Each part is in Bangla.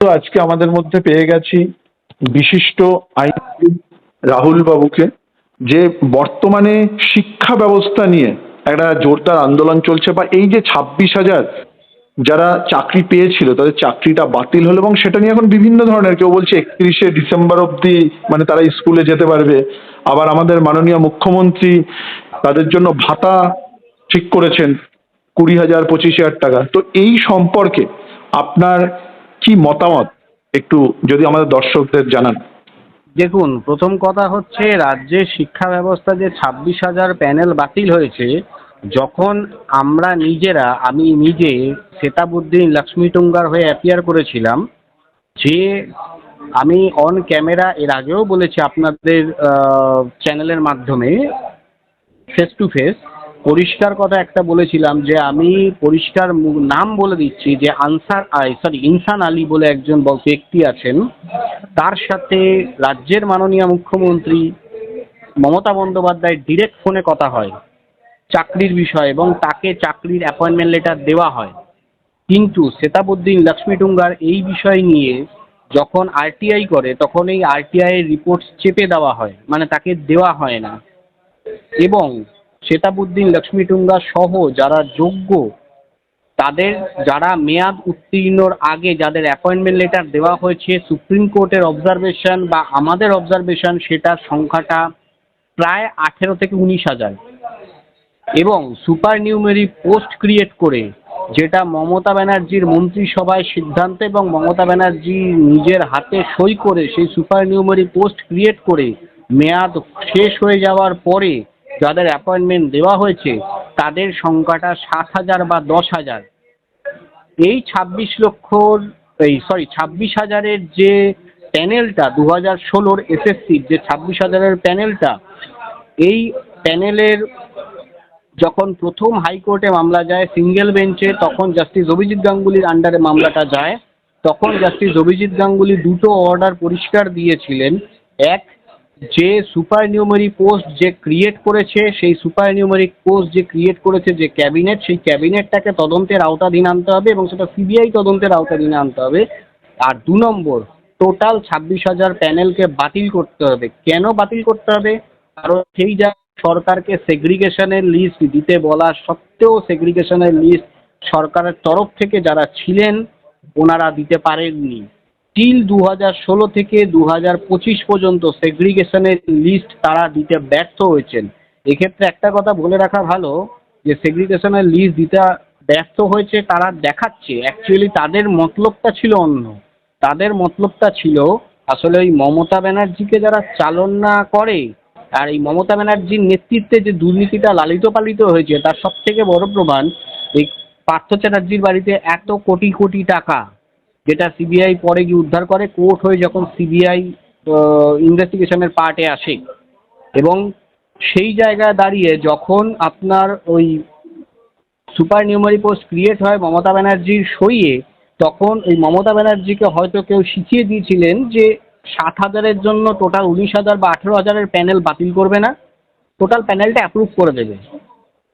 তো আজকে আমাদের মধ্যে পেয়ে গেছি বিশিষ্ট আইনজীবী রাহুল বাবুকে, যে বর্তমানে শিক্ষা ব্যবস্থা নিয়ে একটা জোরদার আন্দোলন চলছে বা এই যে ছাব্বিশ হাজার যারা চাকরি পেয়েছিল, তাদের চাকরিটা বাতিল হলো এবং সেটা নিয়ে এখন বিভিন্ন ধরনের, কেউ বলছে একত্রিশে ডিসেম্বর অবধি মানে তারা স্কুলে যেতে পারবে, আবার আমাদের মাননীয় মুখ্যমন্ত্রী তাদের জন্য ভাতা ঠিক করেছেন কুড়ি হাজার পঁচিশ হাজার টাকা। তো এই সম্পর্কে আপনার কি মতামত? একটু যদি আমাদের দর্শকদের জানান। দেখুন, প্রথম কথা হচ্ছে রাজ্যের শিক্ষা ব্যবস্থা যে ছাব্বিশ হাজার প্যানেল বাতিল হয়েছে, যখন আমরা নিজেরা, আমি নিজে সেতাবুদ্দিন লক্ষ্মী টুঙ্গার হয়ে অ্যাপিয়ার করেছিলাম, যে আমি অন ক্যামেরা এর আগেও বলেছি আপনাদের চ্যানেলের মাধ্যমে ফেস টু ফেস পরিষ্কার কথা একটা বলেছিলাম যে আমি পরিষ্কার নাম বলে দিচ্ছি যে আনসার আই সরি ইনসান আলী বলে একজন ব্যক্তি আছেন। তার সাথে রাজ্যের মাননীয় মুখ্যমন্ত্রী মমতা বন্দ্যোপাধ্যায় ডিরেক্ট ফোনে কথা হয়, চাকরির বিষয়ে এবং তাকে চাকরির অ্যাপয়েন্টমেন্ট লেটার দেওয়া হয়। কিন্তু সেতাবুদ্দিন লক্ষ্মী টুঙ্গার এই বিষয় নিয়ে যখন আরটিআই করে, তখন এই আরটিআই রিপোর্ট চেপে দেওয়া হয় মানে তাকে দেওয়া হয় না। এবং সেতাবুদ্দিন লক্ষ্মী টুঙ্গা সহ যারা যোগ্য, তাদের যারা মেয়াদ উত্তীর্ণর আগে যাদের অ্যাপয়েন্টমেন্ট লেটার দেওয়া হয়েছে সুপ্রিম কোর্টের অবজারভেশন বা আমাদের অবজারভেশন সেটার সংখ্যাটা প্রায় আঠেরো থেকে উনিশ হাজার। এবং সুপার নিউমেরি পোস্ট ক্রিয়েট করে যেটা মমতা ব্যানার্জির মন্ত্রিসভায় সিদ্ধান্ত এবং মমতা ব্যানার্জি নিজের হাতে সই করে সেই সুপার নিউমেরি পোস্ট ক্রিয়েট করে মেয়াদ শেষ হয়ে যাওয়ার পরে যাদের অ্যাপয়েন্টমেন্ট দেওয়া হয়েছে, তাদের সংখ্যাটা সাত হাজার বা দশ হাজার। এই ছাব্বিশ লক্ষর এই সরি ছাব্বিশ হাজারের যে প্যানেলটা, দু হাজার ষোলোর এসএসসির যে ছাব্বিশ হাজারের প্যানেলটা, এই প্যানেলের যখন প্রথম হাইকোর্টে মামলা যায় সিঙ্গেল বেঞ্চে, তখন জাস্টিস অভিজিৎ গাঙ্গুলির আন্ডারে মামলাটা যায়। তখন জাস্টিস অভিজিৎ গাঙ্গুলি দুটো অর্ডার পরিষ্কার দিয়েছিলেন। এক যে সুপার নিউমারি পোস্ট যে ক্রিয়েট করেছে, সেই সুপার নিউমারিক পোস্ট যে ক্রিয়েট করেছে যে ক্যাবিনেট সেই ক্যাবিনেটটাকে তদন্তের আওতাধীন আনতে হবে এবং সেটা সিবিআই তদন্তের আওতাধীন আনতে হবে। আর দু নম্বর টোটাল ছাব্বিশ হাজার প্যানেলকে বাতিল করতে হবে। কেন বাতিল করতে হবে? কারণ সেই যা সরকারকে সেগ্রিগেশনের লিস্ট দিতে বলা সত্ত্বেও সেগ্রিগেশনের লিস্ট সরকারের তরফ থেকে যারা ছিলেন, ওনারা দিতে পারেননি। টিল দু হাজার ষোলো থেকে দু হাজার পঁচিশ পর্যন্ত সেগ্রিগেশনের লিস্ট তারা দিতে ব্যর্থ হয়েছেন। এক্ষেত্রে একটা কথা বলে রাখা ভালো, যে সেগ্রিগেশনের লিস্ট দিতে ব্যর্থ হয়েছে তারা দেখাচ্ছে। অ্যাকচুয়ালি তাদের মতলবটা ছিল অন্য। তাদের মতলবটা ছিল, আসলে ওই মমতা ব্যানার্জিকে যারা চালনা করে, আর এই মমতা ব্যানার্জির নেতৃত্বে যে দুর্নীতিটা লালিত পালিত হয়েছে, তার সব থেকে বড় প্রমাণ, এই পার্থ চ্যাটার্জির বাড়িতে এত কোটি কোটি টাকা। যেটা সিবিআই পরে গিয়ে উদ্ধার করে, কোর্ট হয়ে যখন সিবিআই ইনভেস্টিগেশনের পার্টে আসে। এবং সেই জায়গায় দাঁড়িয়ে যখন আপনার ওই সুপার নিউমারি পোস্ট ক্রিয়েট হয় মমতা ব্যানার্জির সইয়ে, তখন ওই মমতা ব্যানার্জিকে হয়তো কেউ শিখিয়ে দিয়েছিলেন যে সাত হাজারের জন্য টোটাল উনিশ হাজার বা আঠেরো হাজারের প্যানেল বাতিল করবে না। টোটাল প্যানেলটা অ্যাপ্রুভ করে দেবে।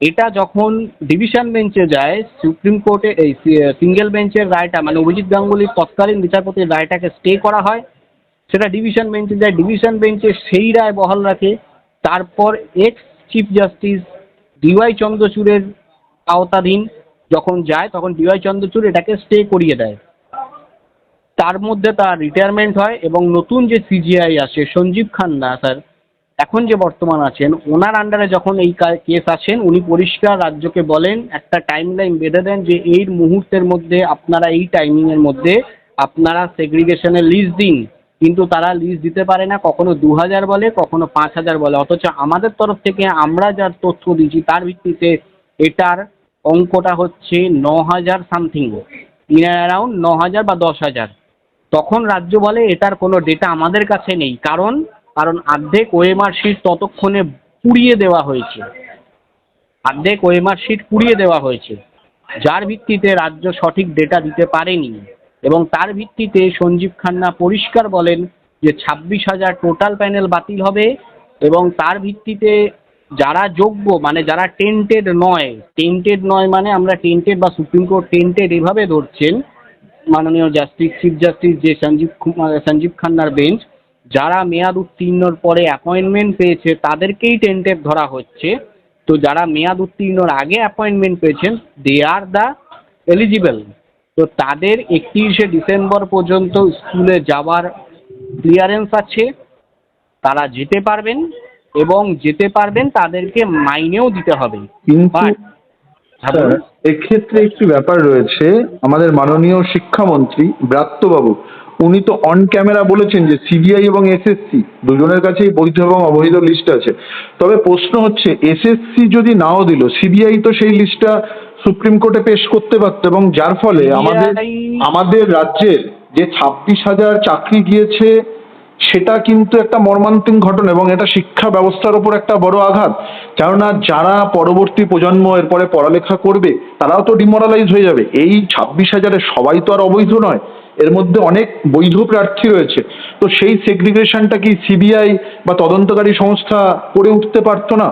এটা যখন ডিভিশন বেঞ্চে যায় সুপ্রিম কোর্টে এই সিঙ্গেল বেঞ্চের রায়টা মানে অভিজিৎ গাঙ্গুলির তৎকালীন বিচারপতির রায়টাকে স্টে করা হয়। সেটা ডিভিশন বেঞ্চে যায় ডিভিশন বেঞ্চে সেই রায় বহাল রাখে। তারপর এক্স চিফ জাস্টিস ডিওয়াই চন্দ্রচূড়ের আওতাধীন যখন যায়, তখন ডিওয়াই চন্দ্রচূড় এটাকে স্টে করিয়ে দেয়। তার মধ্যে তার রিটায়ারমেন্ট হয় এবং নতুন যে সিজিআই আসে, সঞ্জীব খান্না স্যার এখন যে বর্তমান আছেন, ওনার আন্ডারে যখন এই কেস আসেন উনি পরিষ্কার রাজ্যকে বলেন, একটা টাইম লাইন বেঁধে দেন যে এই মুহূর্তের মধ্যে আপনারা এই টাইমিংয়ের মধ্যে আপনারা সেগ্রিগেশনের লিস্ট দিন। কিন্তু তারা লিস্ট দিতে পারে না, কখনো দু হাজার বলে, কখনো পাঁচ হাজার বলে। অথচ আমাদের তরফ থেকে আমরা যার তথ্য দিচ্ছি তার ভিত্তিতে এটার অঙ্কটা হচ্ছে ন হাজার সামথিং ইন অ্যারাউন্ড ন হাজার বা দশ হাজার তখন রাজ্য বলে, এটার কোনো ডেটা আমাদের কাছে নেই। কারণ কারণ অর্ধেক ওএমআর শিট ততক্ষণে পুড়িয়ে দেওয়া হয়েছে। অর্ধেক ওএমআর শিট পুড়িয়ে দেওয়া হয়েছে। যার ভিত্তিতে রাজ্য সঠিক ডেটা দিতে পারেনি এবং তার ভিত্তিতে সঞ্জীব খান্না পরিষ্কার বলেন যে ছাব্বিশ হাজার টোটাল প্যানেল বাতিল হবে এবং তার ভিত্তিতে যারা যোগ্য মানে যারা টেন্টেড নয় টেন্টেড নয় মানে আমরা টেন্টেড বা সুপ্রিম কোর্ট টেন্টেড এভাবে ধরছেন, মাননীয় জাস্টিস চিফ জাস্টিস যে সঞ্জীব সঞ্জীব খান্নার বেঞ্চ যারা মেয়াদ উত্তীর্ণর পরে অ্যাপয়েন্টমেন্ট পেয়েছে তাদেরকেই টেন্টেড ধরা হচ্ছে। তো যারা মেয়াদ উত্তীর্ণর আগে অ্যাপয়েন্টমেন্ট পেয়েছেন দে আর দ্য এলিজিবল তো তাদের একত্রিশে ডিসেম্বর পর্যন্ত স্কুলে যাওয়ার ক্লিয়ারেন্স আছে। তারা যেতে পারবেন এবং যেতে পারবেন তাদেরকে মাইনেও দিতে হবে। স্যার এক্ষেত্রে একটি ব্যাপার রয়েছে আমাদের মাননীয় শিক্ষামন্ত্রী ব্রাত্যবাবু উনি তো অন ক্যামেরা বলেছেন যে সিবিআই এবং এসএসসি দুজনের কাছেই বৈধ এবং অবৈধ লিস্ট আছে। তবে প্রশ্ন হচ্ছে এসএসসি যদি নাও দিল সিবিআই তো সেই লিস্টটা সুপ্রিম কোর্টে পেশ করতে পারতো এবং যার ফলে আমাদের আমাদের রাজ্যের যে ছাব্বিশ হাজার চাকরি গিয়েছে সেটা কিন্তু একটা মর্মান্তিক ঘটনা এবং এটা শিক্ষা ব্যবস্থার ওপর একটা বড় আঘাত। কেননা যারা পরবর্তী প্রজন্ম এরপরে পড়ালেখা করবে তারাও তো ডিমোরালাইজ হয়ে যাবে। এই ছাব্বিশ হাজারের সবাই তো আর অবৈধ নয়। এর মধ্যে অনেক বৈধ প্রার্থী রয়েছে। তো সেই সেগ্রিগেশনটা কি সিবিআই বা তদন্তকারী সংস্থা করে উঠতে পারতো না?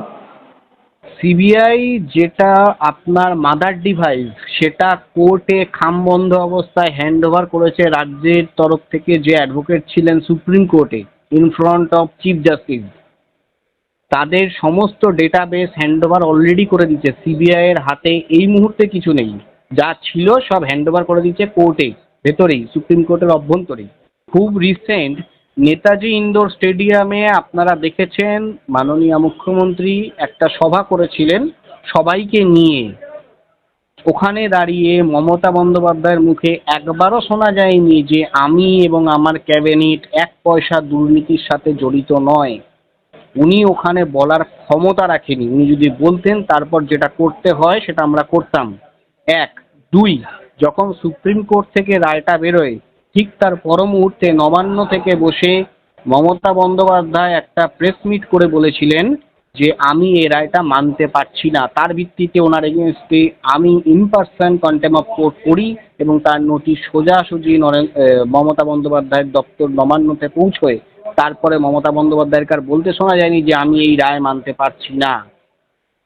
সিবিআই যেটা আপনার মাদার ডিভাইস সেটা কোর্টে খামবন্ধ অবস্থায় হ্যান্ড ওভার করেছে রাজ্যের তরফ থেকে যে অ্যাডভোকেট ছিলেন সুপ্রিম কোর্টে in front of chief justice তাদের সমস্ত ডেটাবেস হ্যান্ড ওভার অলরেডি করে দিচ্ছে। সিবিআই এর হাতে এই মুহূর্তে কিছু নেই। যা ছিল সব হ্যান্ড ওভার করে দিচ্ছে কোর্টে। ভেতরেই সুপ্রিম কোর্টের অভ্যন্তরেই। খুব রিসেন্ট নেতাজি ইন্ডোর স্টেডিয়ামে আপনারা দেখেছেন, মাননীয় মুখ্যমন্ত্রী একটা সভা করেছিলেন সবাইকে নিয়ে। ওখানে দাঁড়িয়ে মমতা বন্দ্যোপাধ্যায়ের মুখে একবারও শোনা যায়নি যে আমি এবং আমার ক্যাবিনেট এক পয়সা দুর্নীতির সাথে জড়িত নয়। উনি ওখানে বলার ক্ষমতা রাখেনি। উনি যদি বলতেন তারপর যেটা করতে হয় সেটা আমরা করতাম। এক, দুই যখন সুপ্রিম কোর্ট থেকে রায়টা বেরোয়, ঠিক তার পর মুহূর্তে নবান্ন থেকে বসে মমতা বন্দ্যোপাধ্যায় একটা প্রেস মিট করে বলেছিলেন যে, আমি এই রায়টা মানতে পারছি না। তার ভিত্তিতে ওনার এগেনস্টে আমি in person contempt of court করি এবং তার নোটিশ সোজাসুজি নরেন মমতা বন্দ্যোপাধ্যায়ের দপ্তর নবান্নতে পৌঁছয়। তারপরে মমতা বন্দ্যোপাধ্যায়ের কার বলতে শোনা যায়নি যে, আমি এই রায় মানতে পারছি না।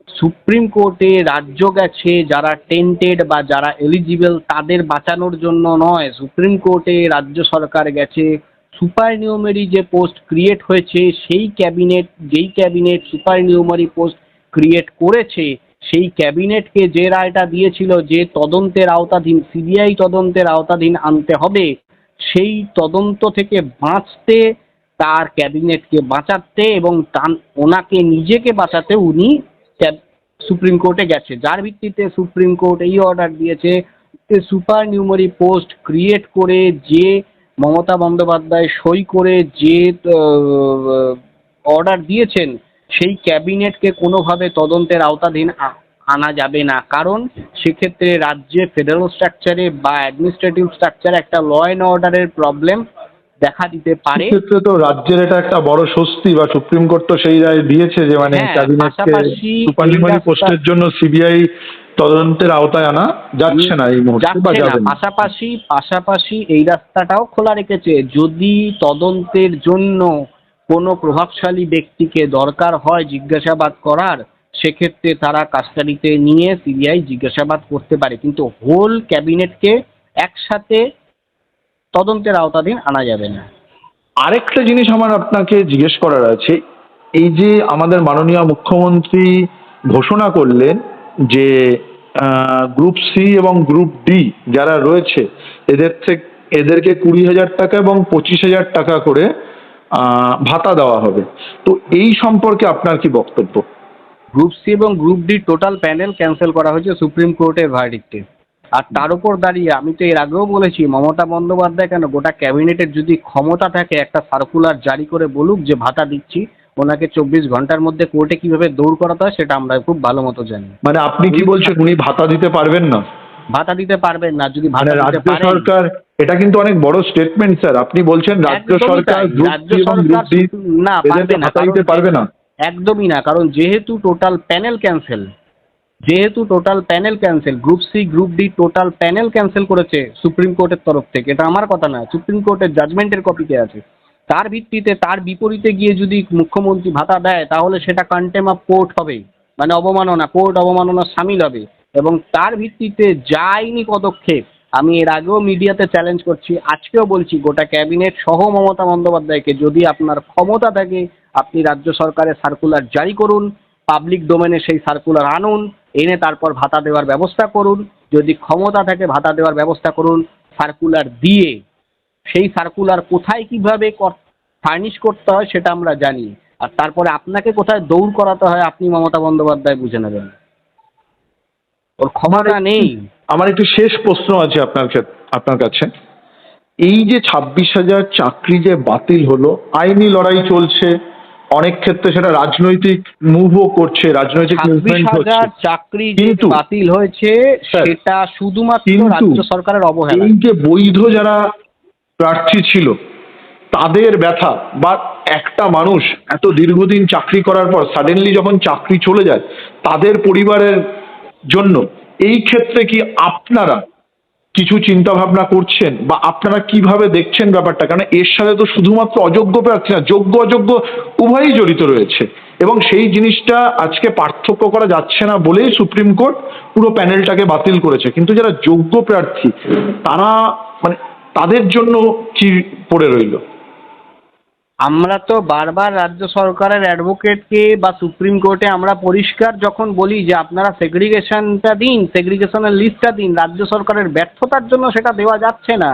সুপ্রিম কোর্টে রাজ্য গেছে, যারা টেন্টেড বা যারা এলিজিবল তাদের বাঁচানোর জন্য নয়। সুপ্রিম কোর্টে রাজ্য সরকার গেছে। সুপার নিউমারি যে পোস্ট ক্রিয়েট হয়েছে, সেই ক্যাবিনেট যেই cabinet supernumerary post create করেছে, সেই ক্যাবিনেটকে যে রায়টা দিয়েছিল যে তদন্তের আওতাধীন সিবিআই তদন্তের আওতাধীন আনতে হবে, সেই তদন্ত থেকে বাঁচতে, তার ক্যাবিনেটকে বাঁচাতে এবং তার ওনাকে নিজেকে বাঁচাতে উনি সুপ্রিম কোর্টে গেছে। যার ভিত্তিতে সুপ্রিম কোর্ট এই অর্ডার দিয়েছে সুপার নিউমারি পোস্ট ক্রিয়েট করে যে মমতা বন্দ্যোপাধ্যায় সই করে যে অর্ডার দিয়েছেন, সেই ক্যাবিনেটকে কোনোভাবে তদন্তের আওতাধীন আনা যাবে না। কারণ সেক্ষেত্রে রাজ্যে ফেডারেল স্ট্রাকচারে বা অ্যাডমিনিস্ট্রেটিভ স্ট্রাকচারে একটা ল অ্যান্ড অর্ডারের প্রবলেম দেখা দিতে পারে। সেক্ষেত্রে তো রাজ্যের এটা একটা বড় স্বস্তি বা সুপ্রিম কোর্ট তো সেই রায় দিয়েছে যে মানে হ্যাঁ, ক্যাবিনেটকে রাস্তা- পোস্টের জন্য সিবিআই তদন্তের আওতায় আনা যাচ্ছে না এই মুহূর্তে বা যাবে না। পাশাপাশি পাশাপাশি এই রাস্তাটাও খোলা রেখেছে। যদি তদন্তের জন্য কোনো প্রভাবশালী ব্যক্তিকে দরকার হয় জিজ্ঞাসাবাদ করার সেক্ষেত্রে তারা কাস্টাডিতে নিয়ে সিবিআই জিজ্ঞাসাবাদ করতে পারে। কিন্তু হোল ক্যাবিনেটকে একসাথে তদন্তের আওতাধীন আনা যাবে না। আরেকটা জিনিস আমার আপনাকে জিজ্ঞেস করার আছে এই যে আমাদের মাননীয় মুখ্যমন্ত্রী ঘোষণা করলেন যে গ্রুপ সি এবং গ্রুপ ডি যারা রয়েছে এদের থেকে এদেরকে কুড়ি হাজার টাকা এবং পঁচিশ হাজার টাকা করে ভাতা দেওয়া হবে। তো এই সম্পর্কে আপনার কি বক্তব্য? গ্রুপ সি এবং group D total panel cancel করা হয়েছে সুপ্রিম কোর্টের ভার্ডিক্টে আর তার উপর দাঁড়িয়ে আমি তো এর আগেও বলেছি মমতা বন্দ্যোপাধ্যায় কেন গোটা ক্যাবিনেটের যদি ক্ষমতা থাকে একটা সার্কুলার জারি করে বলুক যে ভাতা দিচ্ছি ওনাকে চব্বিশ ঘণ্টার মধ্যে কোর্টে কীভাবে দৌড় করাতে হয় সেটা আমরা খুব ভালো মতো জানি। মানে আপনি কি বলছেন উনি ভাতা দিতে পারবেন না? ভাতা দিতে পারবেন না যদি মানে ভাতা রাজ্য সরকার এটা কিন্তু অনেক বড় স্টেটমেন্ট স্যার আপনি বলছেন রাজ্য সরকার রাজ্য সরকার না পারবে না পারবে না। একদমই না কারণ যেহেতু টোটাল প্যানেল ক্যান্সেল যেহেতু total panel cancel group C group D total panel cancel করেছে সুপ্রিম কোর্টের তরফ থেকে। এটা আমার কথা না সুপ্রিম কোর্টের জাজমেন্টের কপিতে আছে। তার ভিত্তিতে, তার বিপরীতে গিয়ে যদি মুখ্যমন্ত্রী ভাতা দেয়, তাহলে সেটা কন্টেম অফ কোর্ট হবে। মানে অবমাননা কোর্ট অবমাননা সামিল হবে। এবং তার ভিত্তিতে যা আইনি পদক্ষেপ, আমি এর আগেও মিডিয়াতে চ্যালেঞ্জ করছি, আজকেও বলছি, গোটা ক্যাবিনেট সহ মমতা বন্দ্যোপাধ্যায়কে যদি আপনার ক্ষমতা থাকে, আপনি রাজ্য সরকারের সার্কুলার জারি করুন পাবলিক ডোমেনে সেই সার্কুলার আনুন এনে তারপর ভাতা দেওয়ার ব্যবস্থা করুন। যদি ক্ষমতা থাকে ভাতা দেওয়ার ব্যবস্থা করুন সার্কুলার দিয়ে। সেই সার্কুলার কোথায় কীভাবে ফার্নিশ করতে হয় সেটা আমরা জানি। আর তারপরে আপনাকে কোথায় দৌড় করাতে হয় আপনি মমতা বন্দ্যোপাধ্যায় বুঝে নেবেন। ওর ক্ষমতা নেই। আমার একটু শেষ প্রশ্ন আছে আপনার আপনার কাছে। এই যে ছাব্বিশ হাজার চাকরি যে বাতিল হলো আইনি লড়াই চলছে অনেক ক্ষেত্রে সেটা রাজনৈতিক মুভও করছে রাজনৈতিক মুভমেন্ট হচ্ছে। চাকরি কিন্তু- বাতিল হয়েছে সেটা শুধুমাত্র রাজ্য সরকারের অবহেলা এই যে বৈধ যারা প্রার্থী ছিল তাদের ব্যথা বা একটা মানুষ এত দীর্ঘদিন চাকরি করার পর সাডেনলি যখন চাকরি চলে যায় তাদের পরিবারের জন্য এই ক্ষেত্রে কি আপনারা কিছু চিন্তা ভাবনা করছেন বা আপনারা কীভাবে দেখছেন ব্যাপারটা? কারণ এর সাথে তো শুধুমাত্র অযোগ্য প্রার্থী না, যোগ্য অযোগ্য উভয়ই জড়িত রয়েছে। এবং সেই জিনিসটা আজকে পার্থক্য করা যাচ্ছে না বলেই সুপ্রিম কোর্ট পুরো প্যানেলটাকে বাতিল করেছে। কিন্তু যারা যোগ্য প্রার্থী, তারা মানে তাদের জন্য কি পড়ে রইল। আমরা তো বারবার রাজ্য সরকারের অ্যাডভোকেটকে বা সুপ্রিম কোর্টে আমরা পরিষ্কার যখন বলি যে আপনারা সেগ্রিগেশনটা দিন সেগ্রিগেশনের লিস্টটা দিন রাজ্য সরকারের ব্যর্থতার জন্য সেটা দেওয়া যাচ্ছে না।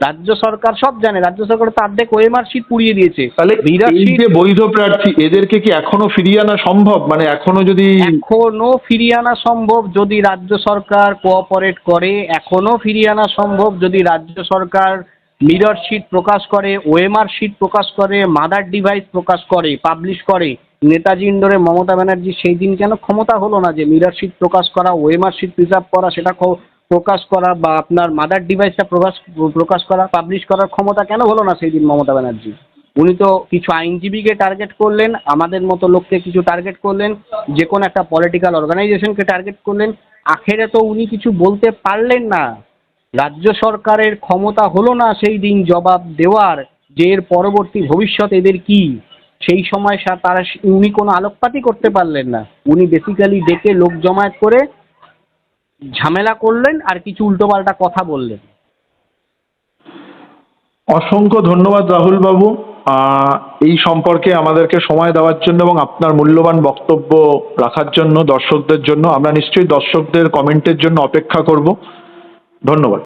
রাজ্য সরকার সব জানে রাজ্য সরকার তো অর্ধেক ওএমআর শিট পুড়িয়ে দিয়েছে। তাহলে এই যে বৈধ প্রার্থী এদেরকে কি এখনও ফিরিয়ে আনা সম্ভব? মানে এখনও যদি এখনও ফিরিয়ে আনা সম্ভব যদি রাজ্য সরকার কোঅপারেট করে এখনও ফিরিয়ে আনা সম্ভব যদি রাজ্য সরকার মিরর শিট প্রকাশ করে ওএমআর শিট প্রকাশ করে মাদার ডিভাইস প্রকাশ করে পাবলিশ করে। নেতাজি ইন্ডোরে মমতা ব্যানার্জি সেই দিন কেন ক্ষমতা হলো না যে মিরর শিট প্রকাশ করা ওএমআর শিট প্রিজার্ভ করা, সেটা প্রকাশ করা বা আপনার মাদার ডিভাইসটা প্রকাশ প্রকাশ করা পাবলিশ করার ক্ষমতা কেন হলো না সেই দিন মমতা ব্যানার্জি? উনি তো কিছু আইনজীবীকে টার্গেট করলেন, আমাদের মতো লোককে কিছু টার্গেট করলেন, যে কোনো একটা পলিটিক্যাল অর্গানাইজেশনকে টার্গেট করলেন। আখেরে তো উনি কিছু বলতে পারলেন না। রাজ্য সরকারের ক্ষমতা হলো না সেই দিন জবাব দেওয়ার যে এর পরবর্তী ভবিষ্যৎ এদের কি? সেই সময় তারা উনি কোনো আলোকপাতই করতে পারলেন না। উনি বেসিক্যালি ডেকে লোক জমায়েত করে ঝামেলা করলেন আর কিছু উল্টোপাল্টা কথা বললেন। অসংখ্য ধন্যবাদ রাহুল বাবু এই সম্পর্কে আমাদেরকে সময় দেওয়ার জন্য এবং আপনার মূল্যবান বক্তব্য রাখার জন্য, দর্শকদের জন্য। আমরা নিশ্চয়ই দর্শকদের কমেন্টের জন্য অপেক্ষা করব। ধন্যবাদ।